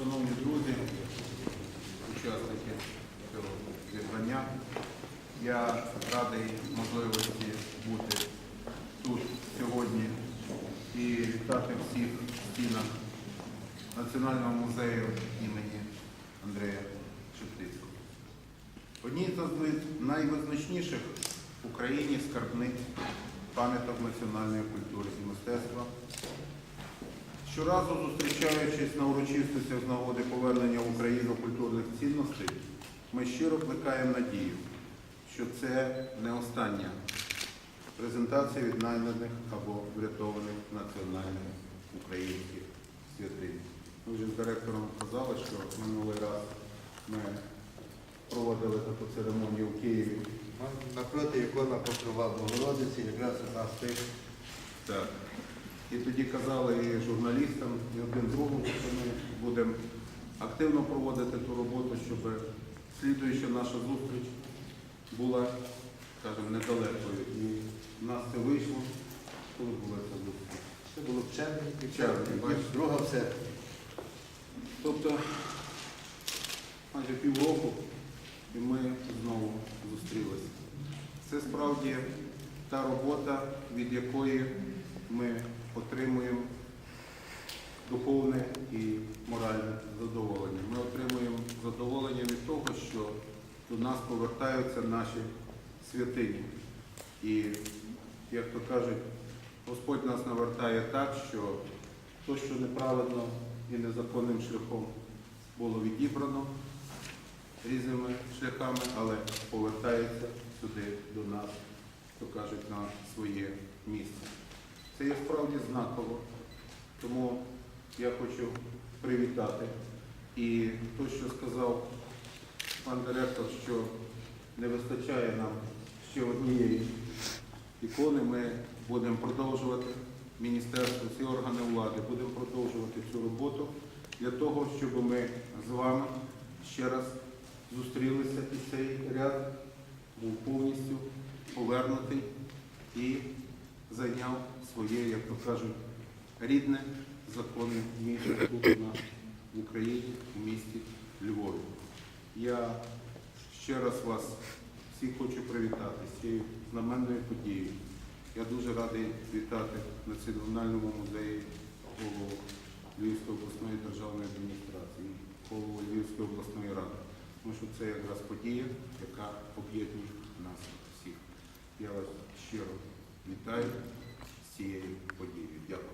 Шановні друзі, учасники цього зібрання, я радий можливості бути тут сьогодні і вітати всіх в стінах Національного музею імені Андрея Шептицького. Одній з найвизначніших в Україні скарбниць пам'яток національної культури і мистецтва. Щоразу зустрічаючись на урочистостях з нагоди повернення в Україну культурних цінностей, ми щиро плекаємо надію, що це не остання презентація віднайдених або врятованих національних українських святинь. Ми вже з директором казали, що минулий раз ми проводили таку церемонію в Києві. Напроти ікона покрова Богородиці, якраз одна з тих. Так. І тоді казали і журналістам, і один другому, що ми будемо активно проводити ту роботу, щоб слідуюча наша зустріч була, скажімо, недалекою. І в нас це вийшло. Коли була ця зустріч? Це було в червні, В червні, друга в серпні. Тобто майже півроку і ми знову зустрілися. Це справді та робота, від якої ми отримуємо духовне і моральне задоволення. Ми отримуємо задоволення від того, що до нас повертаються наші святині. І, як то кажуть, Господь нас навертає так, що то, що неправильно і незаконним шляхом було відібрано різними шляхами, але повертається сюди до нас, то кажуть, на своє місце. Це є справді знаково, тому я хочу привітати. І то, що сказав пан директор, що не вистачає нам ще однієї ікони, ми будемо продовжувати. Міністерство, всі органи влади, будемо продовжувати цю роботу для того, щоб ми з вами ще раз зустрілися зайняв своє, як то кажуть, рідне законне місце тут в Україні, у місті Львові. Я ще раз вас всіх хочу привітати з цією знаменною подією. Я дуже радий вітати в Національному музеї голову Львівської обласної державної адміністрації, голову Львівської обласної ради. Тому що це якраз подія, яка об'єднує нас всіх. Я вас щиро Вітаю з цією подією. Дякую.